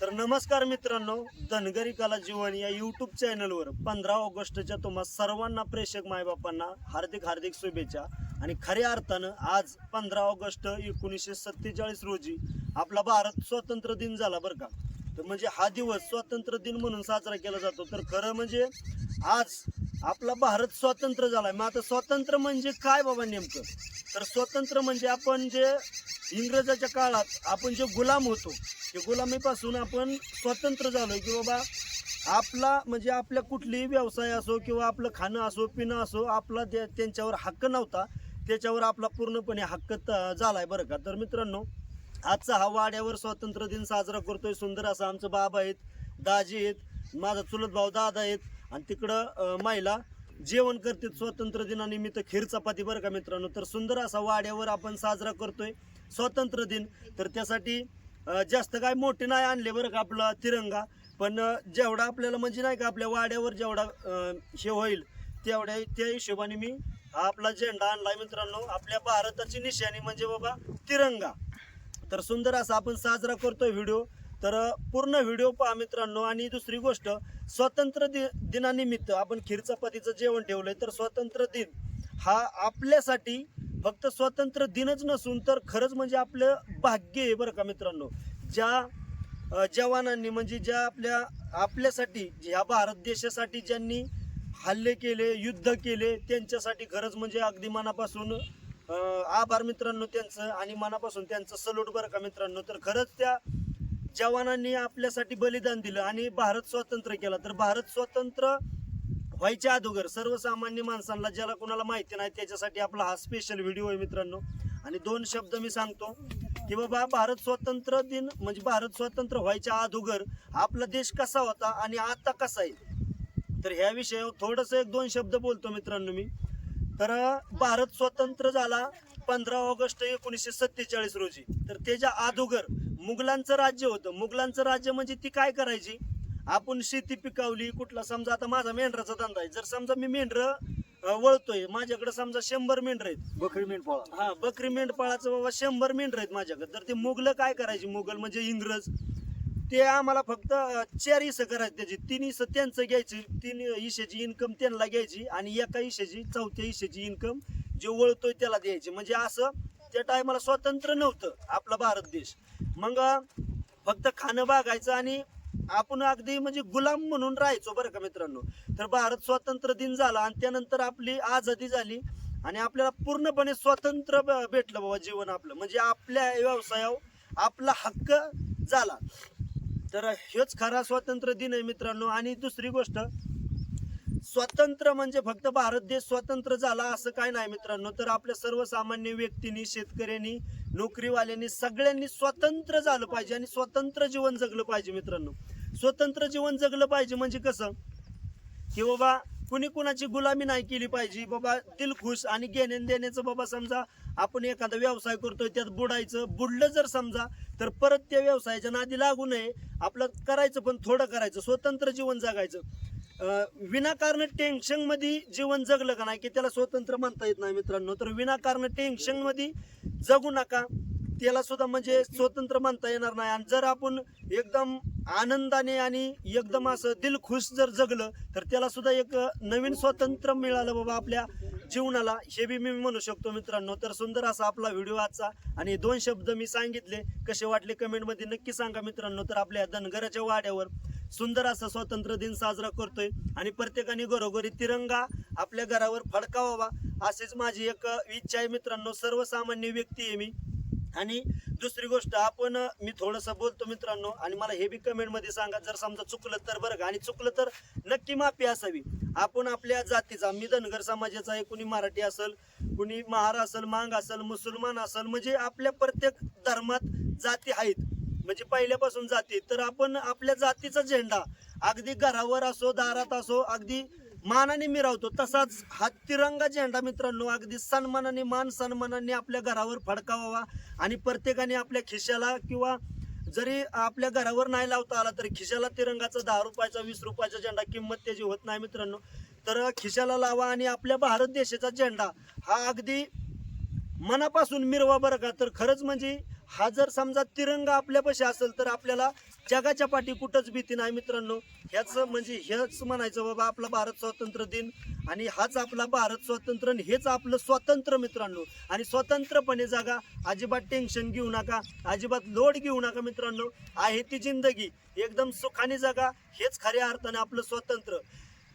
तर नमस्कार मित्रांनो धनगरी कला जीवन या युट्यूब चॅनलवर पंधरा ऑगस्टच्या तुम्हा सर्वांना प्रेक्षक मायबापांना हार्दिक हार्दिक शुभेच्छा. आणि खऱ्या अर्थानं आज पंधरा ऑगस्ट एकोणीसशे सत्तेचाळीस रोजी आपला भारत स्वातंत्र्य दिन झाला बरं का. तर म्हणजे हा दिवस स्वातंत्र्य दिन म्हणून साजरा केला जातो. तर खरं म्हणजे आज आपला भारत स्वतंत्र झालाय. मग आता स्वातंत्र्य म्हणजे काय बाबा नेमकं? तर स्वतंत्र म्हणजे आपण जे इंग्रजाच्या काळात आपण जे गुलाम होतो ते गुलामीपासून आपण स्वतंत्र झालोय की बाबा आपला म्हणजे आपल्या कुठलीही व्यवसाय असो किंवा आपलं खाणं असो पिणं असो आपला त्यांच्यावर हक्क नव्हता. त्याच्यावर आपला पूर्णपणे हक्क त- झालाय बरं का. तर मित्रांनो आजचा हा वाड्यावर स्वातंत्र्य दिन साजरा करतोय. सुंदर असा आमचं बाबा आहेत दाजी आहेत माझा चुलत भाऊ दादा आहेत आणि तिकडं महिला जेवण करते स्वातंत्र्य दिनानिमित्त खीर चपाती बरं का मित्रांनो? तर सुंदर असा वाड्यावर आपण साजरा करतोय स्वातंत्र्य दिन. तर त्यासाठी जास्त काय मोठे नाही आणले बरं का आपला तिरंगा पण जेवढा आपल्याला म्हणजे नाही का आपल्या वाड्यावर जेवढा हे होईल तेवढ्या त्या हिशोबाने मी आपला झेंडा आणलाय मित्रांनो. आपल्या भारताची निशाणी म्हणजे बाबा तिरंगा. तर सुंदर असा आपण साजरा करतोय व्हिडिओ. तर पूर्ण व्हिडिओ पहा मित्रांनो. आणि दुसरी गोष्ट स्वातंत्र्य दि दिनानिमित्त आपण खीर चपातीचं जेवण आहे तर स्वातंत्र्य दिन हा आपल्यासाठी फक्त स्वातंत्र्य दिनच नसून तर खरंच म्हणजे आपलं भाग्य आहे बरं का मित्रांनो. ज्या जवानांनी म्हणजे ज्या आपल्या आपल्यासाठी ह्या भारत देशासाठी ज्यांनी हल्ले केले युद्ध केले त्यांच्यासाठी खरंच म्हणजे अगदी मनापासून आभार मित्रांनो त्यांचं आणि मनापासून त्यांचं सलूट बरं का मित्रांनो. तर खरंच त्या जवानांनी आपल्यासाठी बलिदान दिलं आणि भारत स्वतंत्र केला. तर भारत स्वतंत्र व्हायच्या अगोदर सर्वसामान्य माणसांना ज्याला कोणाला माहिती नाही त्याच्यासाठी आपला हा स्पेशल व्हिडिओ आहे मित्रांनो. आणि दोन शब्द मी सांगतो की बाबा भारत स्वतंत्र दिन म्हणजे भारत स्वतंत्र व्हायच्या अगोदर आपला देश कसा होता आणि आता कसा आहे? तर ह्या विषयावर थोडस एक दोन शब्द बोलतो मित्रांनो मी. तर भारत स्वतंत्र झाला पंधरा ऑगस्ट एकोणीसशे सत्तेचाळीस रोजी. तर त्याच्या अगोदर मुघलांचं राज्य होतं. मुघलांचं राज्य म्हणजे ती काय करायची? आपण शेती पिकावली कुठला समजा आता माझा मेंढराचा धंदा आहे. जर समजा मी मेंढर वळतोय माझ्याकडे समजा शंभर मेंढर आहेत. बकरी मेंढपाळ. हा बकरी मेंढपाळाचं बाबा शंभर मेंढर आहेत माझ्याकडे. तर ते मुघल काय करायचे? मुघल म्हणजे इंग्रज. ते आम्हाला फक्त चार हिस्से करायचे त्याची. तीन हिस्से त्यांचं घ्यायची तीन हिशेची इन्कम त्यांना घ्यायची आणि एका हिशेची चौथ्या हिशेची इन्कम जे वळतोय त्याला द्यायची. म्हणजे असं त्या टायमाला स्वातंत्र्य नव्हतं आपला भारत देश. मग फक्त खाणं बागायचं आणि आपण अगदी म्हणजे गुलाम म्हणून राहायचो बरं का मित्रांनो. तर भारत स्वातंत्र्य दिन झाला आणि त्यानंतर आपली आझादी झाली आणि आपल्याला पूर्णपणे स्वातंत्र्य ब- भेटलं बाबा जीवन आपलं. म्हणजे आपल्या व्यवसायावर आपला हक्क झाला. तर हेच खरा स्वातंत्र्य दिन आहे मित्रांनो. आणि दुसरी गोष्ट स्वतंत्र म्हणजे फक्त भारत देश स्वतंत्र झाला असं काय नाही मित्रांनो. तर आपल्या सर्वसामान्य व्यक्तींनी शेतकऱ्यांनी नोकरीवाल्यांनी सगळ्यांनी स्वतंत्र झालं पाहिजे आणि स्वतंत्र जीवन जगलं पाहिजे मित्रांनो. स्वतंत्र जीवन जगलं पाहिजे म्हणजे कसं? की बाबा कुणी कुणाची गुलामी नाही केली पाहिजे. बाबा दिलखुश आणि घेण्या देण्याचं बाबा समजा आपण एखादा व्यवसाय करतोय त्यात बुडायचं बुडलं जर समजा तर परत त्या व्यवसायाच्या नादी लागू नये. आपलं करायचं पण थोडं करायचं स्वतंत्र जीवन जगायचं. विनाकारण टेन्शनमध्ये जीवन जगलं का नाही की त्याला स्वतंत्र म्हणता येत नाही मित्रांनो. तर विनाकारण टेन्शनमध्ये जगू नका. त्याला सुद्धा म्हणजे स्वतंत्र म्हणता येणार नाही. आणि जर आपण एकदम आनंदाने आणि एकदम असं दिलखुश जर जगलं तर त्याला सुद्धा एक नवीन स्वातंत्र्य मिळालं बाबा आपल्या जीवनाला. हे बी मी म्हणू शकतो मित्रांनो. तर सुंदर असा आपला व्हिडिओ आजचा आणि दोन शब्द मी सांगितले. कसे वाटले कमेंटमध्ये नक्की सांगा मित्रांनो. तर आपल्या धनगराच्या वाड्यावर सुंदर असा स्वातंत्र्य दिन साजरा करतोय. आणि प्रत्येकाने घरोघरी तिरंगा आपल्या घरावर फडकावावा अशीच माझी एक इच्छा आहे मित्रांनो. सर्वसामान्य व्यक्ती आहे मी. आणि दुसरी गोष्ट आपण मी थोडंसं बोलतो मित्रांनो आणि मला हे बी कमेंटमध्ये सांगा जर समजा चुकलं तर बरं का. आणि चुकलं तर नक्की माफी असावी. आपण आपल्या जातीचा मी धनगर समाजाचा आहे कुणी मराठी असेल कुणी महार असेल मांग असेल मुसलमान असेल म्हणजे आपल्या प्रत्येक धर्मात जाती आहेत. म्हणजे पहिल्यापासून जाती तर आपण आपल्या जातीचा झेंडा अगदी घरावर असो दारात असो अगदी मानाने मिरावतो तसाच हा तिरंगा झेंडा मित्रांनो अगदी सन्मानाने मान सन्मानाने आपल्या घरावर फडकावावा आणि प्रत्येकाने आपल्या खिशाला किंवा जरी आपल्या घरावर नाही लावता आला तरी खिशाला तिरंगाचा दहा रुपयाचा वीस रुपयाचा झेंडा किंमत त्याची होत नाही मित्रांनो. तर खिशाला लावा आणि आपल्या भारत देशाचा झेंडा हा अगदी मनापासून मिरवा बरं का? तर खरंच म्हणजे हा जर समजा तिरंगा आपल्यापाशी असेल तर आपल्याला जगाच्या पाठी कुठंच भीती नाही मित्रांनो. ह्याच म्हणजे हेच म्हणायचं बाबा आपला भारत स्वातंत्र्य दिन आणि हाच आपला भारत स्वातंत्र्य आणि हेच आपलं स्वातंत्र्य मित्रांनो. आणि स्वतंत्रपणे जागा अजिबात टेन्शन घेऊ नका अजिबात लोड घेऊ नका मित्रांनो. आहे ती जिंदगी एकदम सुखाने जागा हेच खऱ्या अर्थाने आपलं स्वातंत्र्य.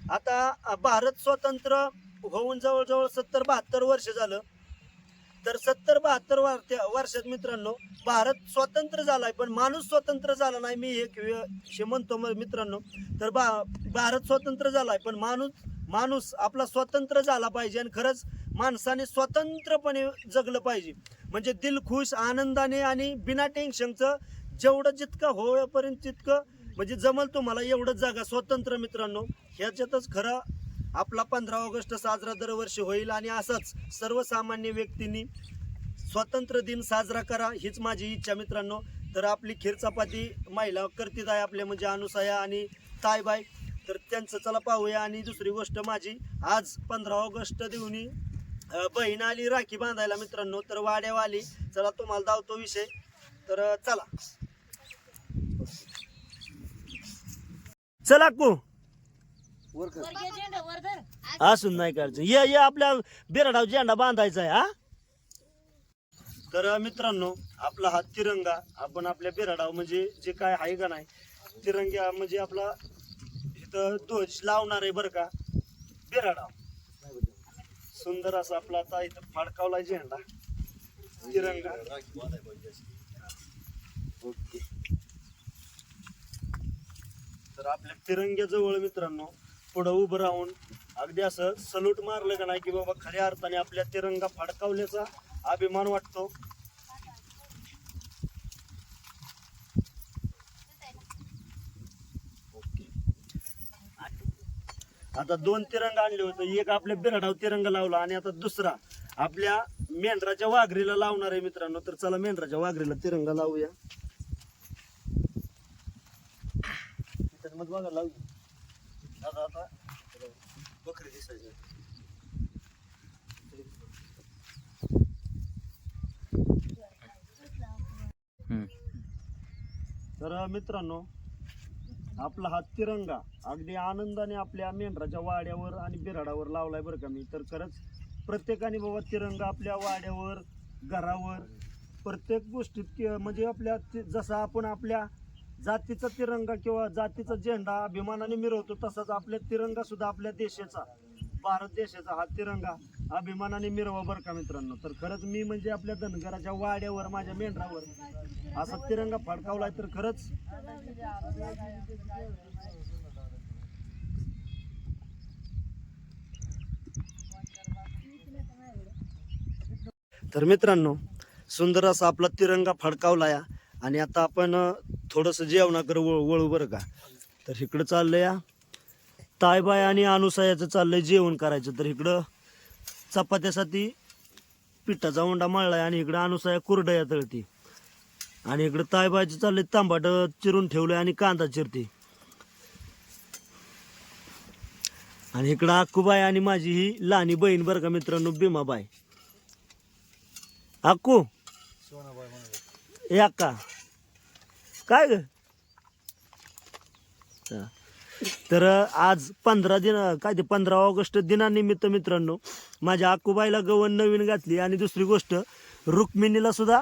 आता भारत स्वातंत्र्य होऊन जवळजवळ सत्तर बहात्तर वर्ष झालं. तर सत्तर बहात्तर वर्षात मित्रांनो भारत स्वतंत्र झालाय पण माणूस स्वतंत्र झाला नाही मी एक हे म्हणतो मित्रांनो. तर बा भारत स्वतंत्र झालाय पण माणूस माणूस आपला स्वतंत्र झाला पाहिजे आणि खरंच माणसाने स्वतंत्रपणे जगलं पाहिजे. म्हणजे दिलखुश आनंदाने आणि बिना टेन्शनचं जेवढं जितकं होईपर्यंत तितकं म्हणजे जमल तुम्हाला एवढंच जागा स्वतंत्र मित्रांनो. ह्याच्यातच खरं आपला पंधरा ऑगस्ट साजरा दरवर्षी होईल आणि असाच सर्वसामान्य व्यक्तींनी स्वातंत्र्य दिन साजरा करा हीच माझी इच्छा मित्रांनो. तर आपली खीर चपाती महिला करतीत आहे आपल्या म्हणजे अनुसया आणि तायबाई तर त्यांचं चला पाहूया. आणि दुसरी गोष्ट माझी आज पंधरा ऑगस्ट देऊनी बहीण आली राखी बांधायला मित्रांनो. तर वाड्याव आली. चला तुम्हाला धावतो विषय. तर चला. चला को. असून नाही करायचं. ये ये आपल्या बिरडाव झेंडा बांधायचा आहे हा? तर मित्रांनो आपला हा तिरंगा आपण आपल्या बिराडाव म्हणजे जे काय आहे का नाही तिरंग्या म्हणजे आपला इथं ध्वज लावणार आहे बरं का बिराडाव सुंदर असा आपला आता इथं फडकावला झेंडा तिरंगा. ओके. तर आपल्या तिरंग्याजवळ मित्रांनो पुढं उभं राहून अगदी असं सलूट मारलं का नाही की बाबा खऱ्या अर्थाने आपल्या तिरंगा फडकावल्याचा अभिमान वाटतो. ओके. आता दोन तिरंगा आणले होते. एक आपल्या बिराडाव तिरंगा लावला आणि आता दुसरा आपल्या मेंढराच्या वाघरीला लावणार आहे मित्रांनो. तर चला मेंढराच्या वाघरीला तिरंगा लावूया. मग बघा लावू आता बकरी दिसायची तर मित्रांनो आपला हा तिरंगा अगदी आनंदाने आपल्या मेंढराच्या वाड्यावर आणि बिराडावर लावलाय बरं का मी. तर खरंच प्रत्येकाने बाबा तिरंगा आपल्या वाड्यावर घरावर प्रत्येक गोष्टीत म्हणजे आपल्या ति- जसा आपण आपल्या जातीचा तिरंगा किंवा जातीचा झेंडा अभिमानाने मिरवतो तसाच आपल्या तिरंगा सुद्धा आपल्या देशाचा भारत देशाचा हा तिरंगा अभिमानाने मिरवा बरं का मित्रांनो? तर खरंच मी म्हणजे आपल्या धनगराच्या वाड्यावर माझ्या मेंढरावर असा तिरंगा फडकावलाय तर खरंच तर मित्रांनो सुंदर असा आपला तिरंगा फडकावलाया आणि आता आपण थोडंसं जेवणाकडे वळ वळू बरं का. तर इकडं चाललंय या तायबाय आणि अनुसायाचं चाललंय जेवण करायचं. तर इकडं चपात्यासाठी पिठाचा उंडा मळलाय आणि इकडं अनुसाया कुरडया तळती. आणि इकडं तायबायचं चाललंय तांबाट चिरून ठेवलंय आणि कांदा चिरते. आणि इकडं अक्कूबाई आणि माझी ही लहानी बहीण बरं का मित्रांनो भीमाबाई. अक्कू ए अक्का काय ग? तर आज पंधरा दिन काय ते पंधरा ऑगस्ट दिनानिमित्त मित्रांनो माझ्या आकुबाईला गवन नवीन घातली आणि दुसरी गोष्ट रुक्मिणीला सुद्धा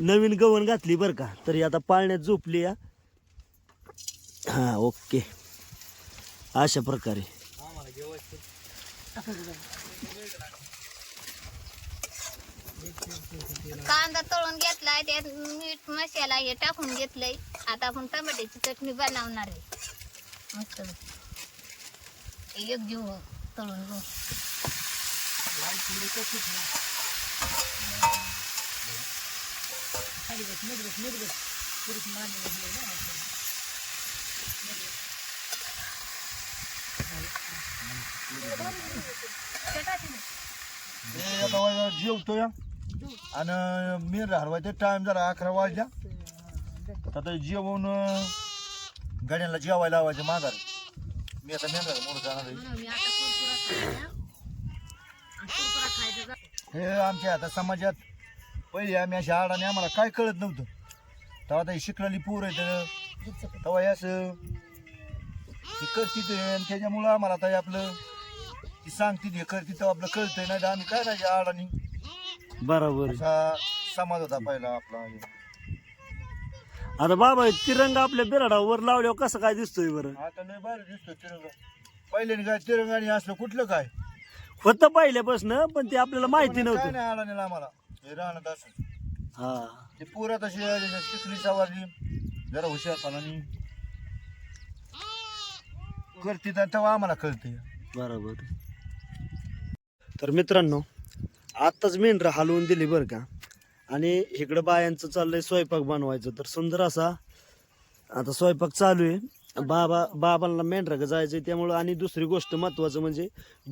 नवीन गवन घातली बरं का. तर आता पाळण्यात झोपली या. हा ओके. अशा प्रकारे. कांदा तळून घेतलाय त्यात मीठ मसाला हे टाकून घेतलंय. आता आपण टमाट्याची चटणी बनवणार आहे. मस्त एक जीव तळून घेऊ. जेवतो या आणि मी हरवायचा टाइम जरा अकरा वाजल्या. आता जेवून अं, गाड्यांना जेवायला लावायचे माघार. मी आता मेंढरा मोठं जाणार आहे. हे आमच्या आता समाजात पहिले आम्ही अशा आडाने आम्हाला काय कळत नव्हतं. तेव्हा आता ही शिकलेली पोर आहे तेव्हा हे असं करते ते आणि त्याच्यामुळं आम्हाला आता हे आपलं ती सांगते हे करते तेव्हा आपलं कळतंय. नाही तर आम्ही काय नाही आडाने? बरोबर आहे. असा समाज होता पहिला आपला. आता बाबा तिरंगा आपल्या बिराडावर लावल्यावर कसं काय दिसतोय बरं? आता नाही बरं दिसतो तिरंगा. पहिले काय तिरंगाने असलं कुठलं काय? होतं पहिल्यापासून पण ते आपल्याला माहिती काय नव्हतं. नाही आडाने आम्हाला. हे राहणं असं. हा. ते पुरा तशी शिकली सवारली जरा हुशारपणाने. करते तेव्हा आम्हाला कळते बरोबर. तर मित्रांनो आत्ताच मेंढरं हलवून दिली बरं का. आणि इकडं बायांचं चाललंय स्वयंपाक बनवायचं. तर सुंदर असा आता स्वयंपाक चालू आहे. बाबा बाबांना मेंढरा जायचं आहे त्यामुळं आणि दुसरी गोष्ट महत्त्वाचं म्हणजे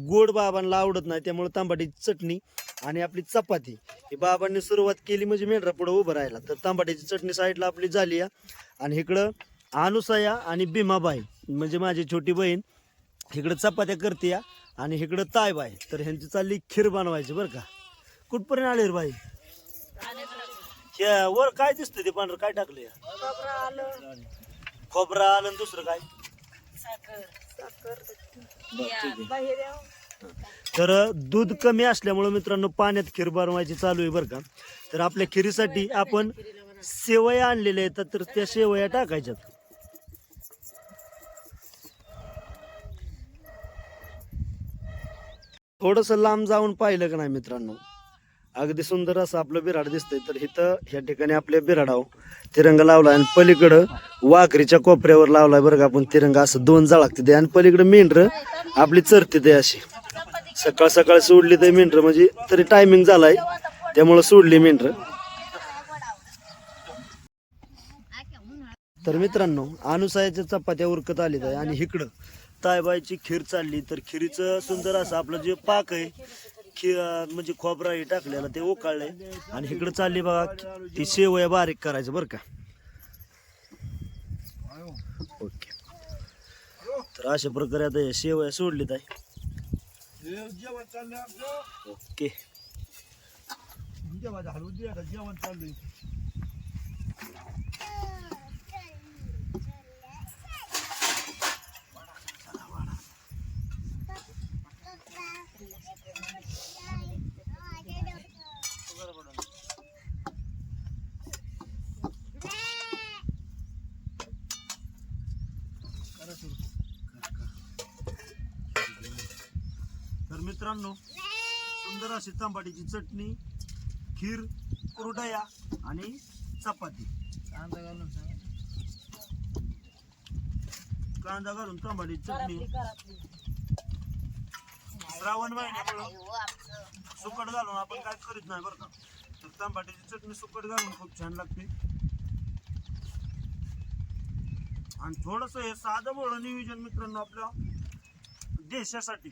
गोड बाबांना आवडत नाही त्यामुळं तांबाटीची चटणी आणि आपली चपाती. ही बाबांनी सुरुवात केली म्हणजे मेंढरा पुढं उभं राहिला तर तांबाटीची चटणी साईडला आपली झाली या आणि इकडं अनुसया आणि भीमाबाई म्हणजे माझी छोटी बहीण इकडं चपात्या करते आणि इकडं तायबाई तर ह्यांची चालली खीर बनवायची बरं का. कुठपर्यंत आले रे बाई? हे वर काय दिसतं ते पांढरं? काय टाकलं खोबरा आलं आणि दुसरं काय? बरं, ठीक आहे. तर दूध कमी असल्यामुळं मित्रांनो पाण्यात खीर बनवायची चालू आहे बरं का? तर आपल्या खिरीसाठी आपण शेवया आणलेल्या आहेत तर त्या शेवया टाकायच्यात. थोडस लांब जाऊन पाहिलं का नाही मित्रांनो? अगदी सुंदर असं आपलं बिराड दिसतंय. तर इथं ह्या ठिकाणी आपल्या बिराडाव तिरंगा लावला आणि पलीकडं वाकरीच्या कोपऱ्यावर लावलाय बरं का आपण तिरंगा. असं दोन जाळागते ते. आणि पलीकडं मेंढर आपली चरते ते अशी. सकाळ सकाळ सोडली ते मेंढर म्हणजे तरी टायमिंग झालाय. त्यामुळं सोडली मेंढर. तर मित्रांनो अनुसायाच्या चपात्या उरकत आलेत आहे आणि इकडं तायबाईची खीर चालली. तर खिरीचं सुंदर असं आपलं जे पाक आहे खी म्हणजे खोबरा हे टाकलेलं ते ओकाळलंय आणि इकडं चालली बघा ती शेवया बारीक करायचं बरं का. ओके. तर अशा प्रकारे आता या शेवया सोडलीत आहे. ओके. जेवण हलवून मित्रांनो सुंदर अशी तांबाटीची चटणी खीर कुरडया आणि चपाती. कांदा घालून तांबाटीची चटणी. श्रावण महिन्यामुळं सुकट घालून आपण काय करीत नाही बरं का. तर तांबाटीची चटणी सुकट घालून खूप छान लागते. आणि थोडस हे साधं बोळ नियोजन मित्रांनो आपल्या देशासाठी.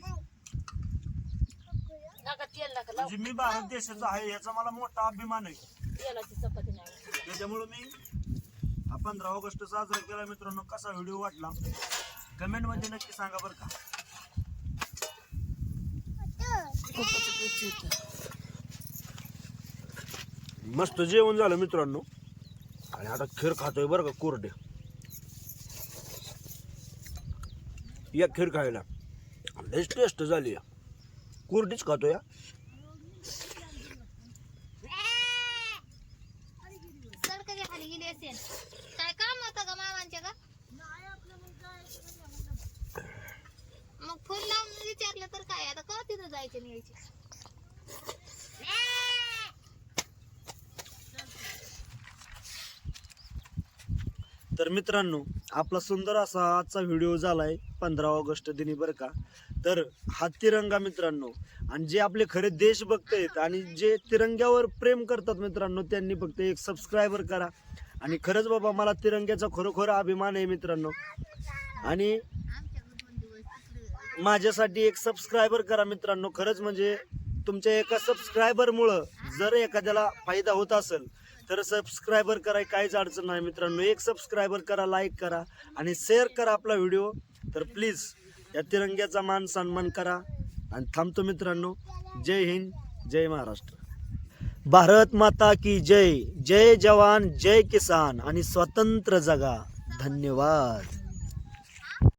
म्हणजे मी भारत देशाचा आहे याचा मला मोठा अभिमान आहे. त्याच्यामुळे मी हा पंधरा ऑगस्ट साजरा केला. मित्रांनो कसा व्हिडिओ वाटला? कमेंटमध्ये नक्की सांगा बरं का. मस्त जेवण झालं मित्रांनो. आणि आता खीर खातोय बरं का कोरडे. या खीर खायला. लयच टेस्ट झाली या. कोरडीच गेली असेल काय काम होतं का मामांच्या का मग फोन लावून विचारलं तर काय? आता का तिथं जायचं नाही तर मित्रांनो आपला सुंदर असा आजचा व्हिडिओ झालाय पंधरा ऑगस्ट दिनी बरं का. तर हा तिरंगा मित्रांनो आणि जे आपले खरे देशभक्त आहेत आणि जे तिरंग्यावर प्रेम करतात मित्रांनो त्यांनी फक्त एक सबस्क्रायबर करा. आणि खरंच बाबा मला तिरंग्याचा खरोखर अभिमान आहे मित्रांनो. आणि माझ्यासाठी एक सबस्क्रायबर करा मित्रांनो. खरंच म्हणजे तुमच्या एका सबस्क्रायबरमुळं जर एखाद्याला फायदा होत असेल तर सबस्क्रायबर कराय काहीच अडचण नाही मित्रांनो. एक सबस्क्रायबर करा लाईक करा आणि शेअर करा आपला व्हिडिओ तर प्लीज या तिरंग्याचा मान सन्मान करा. आणि थांबतो मित्रांनो. जय हिंद जय महाराष्ट्र. भारत माता की जय. जय जवान जय किसान. आणि स्वतंत्र जगा. धन्यवाद.